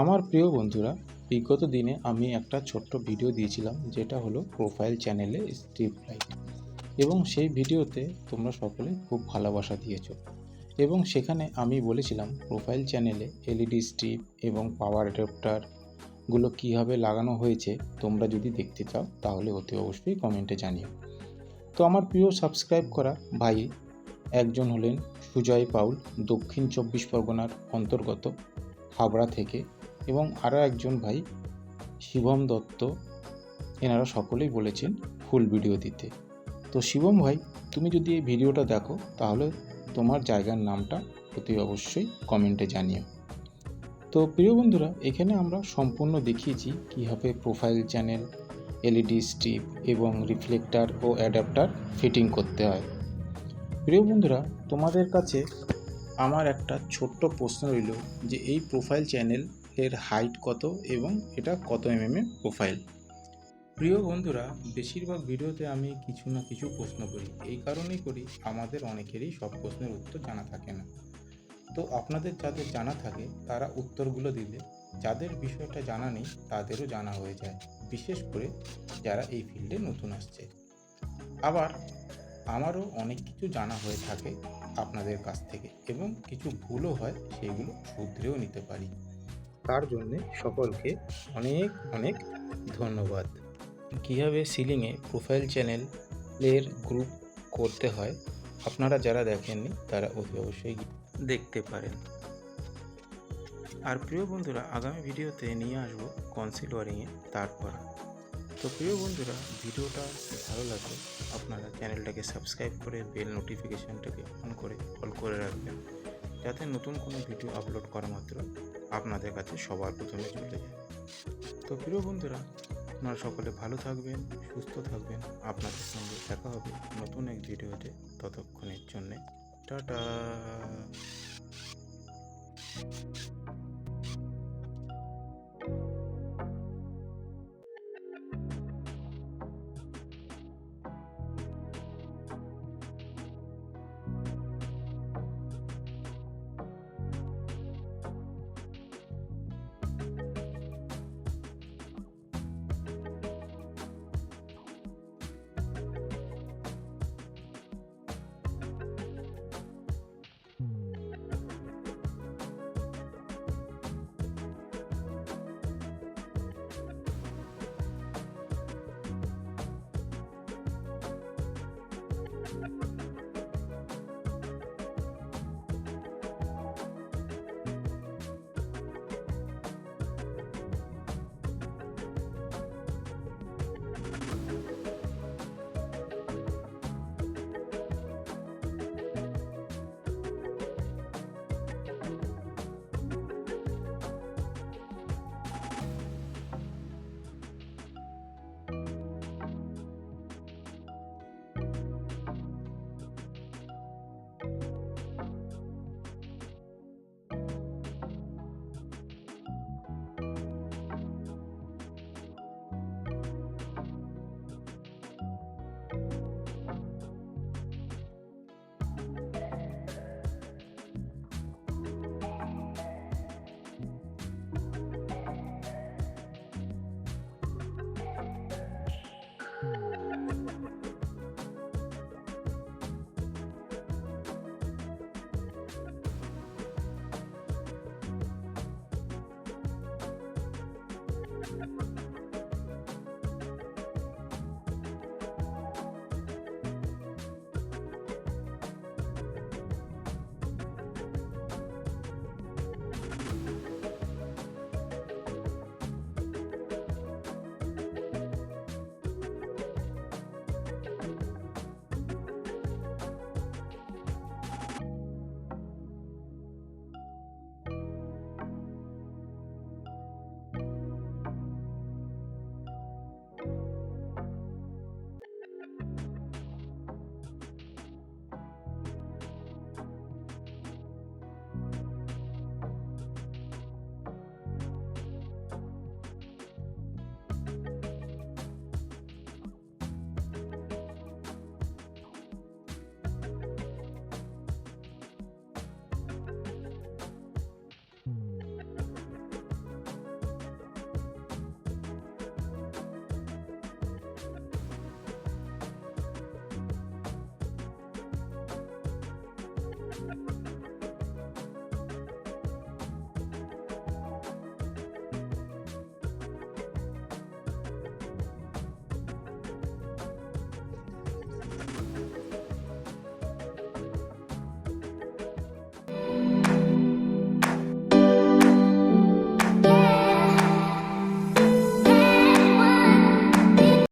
আমার প্রিয় বন্ধুরা, বিগত দিনে আমি একটা ছোট্ট ভিডিও দিয়েছিলাম, যেটা হলো প্রোফাইল চ্যানেলে স্ট্রিপ লাইট এবং সেই ভিডিওতে তোমরা সকলে খুব ভালোবাসা দিয়েছ। এবং সেখানে আমি বলেছিলাম প্রোফাইল চ্যানেলে এলইডি স্ট্রিপ এবং পাওয়ার অ্যাডাপ্টারগুলো কীভাবে লাগানো হয়েছে, তোমরা যদি দেখতে চাও, তাহলে অতি অবশ্যই কমেন্টে জানিও। তো আমার প্রিয় সাবস্ক্রাইব করা ভাই একজন হলেন সুজয় পাউল, দক্ষিণ চব্বিশ পরগনার অন্তর্গত, হাবড়া থেকে। এবং আরও একজন ভাই, শিবম দত্ত, এনারা সকলেই বলেছেন ফুল ভিডিও দিতে। তো শিবম ভাই, তুমি যদি এই ভিডিওটা দেখো, তাহলে তোমার জায়গার নামটা অতি অবশ্যই কমেন্টে জানিও। তো প্রিয় বন্ধুরা, এখানে আমরা সম্পূর্ণ দেখিয়েছি কীভাবে প্রোফাইল চ্যানেল, এলইডি স্ট্রিপ এবং রিফ্লেক্টার ও অ্যাডাপ্টার ফিটিং করতে হয়। প্রিয় বন্ধুরা, তোমাদের কাছে আমার একটা ছোট্ট প্রশ্ন রইল যে এই প্রোফাইল চ্যানেল এর হাইট কত এবং এটা কত এমএম এর প্রোফাইল প্রিয় বন্ধুরা, বেশিরভাগ ভিডিওতে আমি কিছু না কিছু প্রশ্ন করি। এই কারণেই করি, আমাদের অনেকেরই সব প্রশ্নের উত্তর জানা থাকে না। তো আপনাদের যাদের জানা থাকে, তারা উত্তরগুলো দিলে, যাদের বিষয়টা জানা নেই, তাদেরও জানা হয়ে যায়। বিশেষ করে যারা এই ফিল্ডে নতুন আসছে। আবার, আমারও অনেক কিছু জানা হয়ে থাকে আপনাদের কাছ থেকে এবং কিছু ভুলও হয়, সেগুলো শুধরেও নিতে পারি। তার জন্যে সকলকে অনেক অনেক ধন্যবাদ। কীভাবে সিলিংয়ে প্রোফাইল চ্যানেলের গ্রুপ করতে হয়, আপনারা যারা দেখেননি, তারা অতি অবশ্যই দেখতে পারেন। আর প্রিয় বন্ধুরা, আগামী ভিডিওতে নিয়ে আসব কনসিল ওয়ারিংয়ে তারপর তো প্রিয় বন্ধুরা, ভিডিওটা ভালো লাগলে আপনারা চ্যানেলটাকে সাবস্ক্রাইব করে বেল নোটিফিকেশানটাকে অন করে অল করে রাখবেন। যাতে নতুন কোনো ভিডিও আপলোড করা মাত্র আপনাদের কাছে সবার প্রথমে চলে যায়। তো প্রিয় বন্ধুরা, আপনারা সকলে ভালো থাকবেন, সুস্থ থাকবেন। আপনাদের সঙ্গে দেখা হবে নতুন এক ভিডিওতে। ততক্ষণের জন্যে টাটা।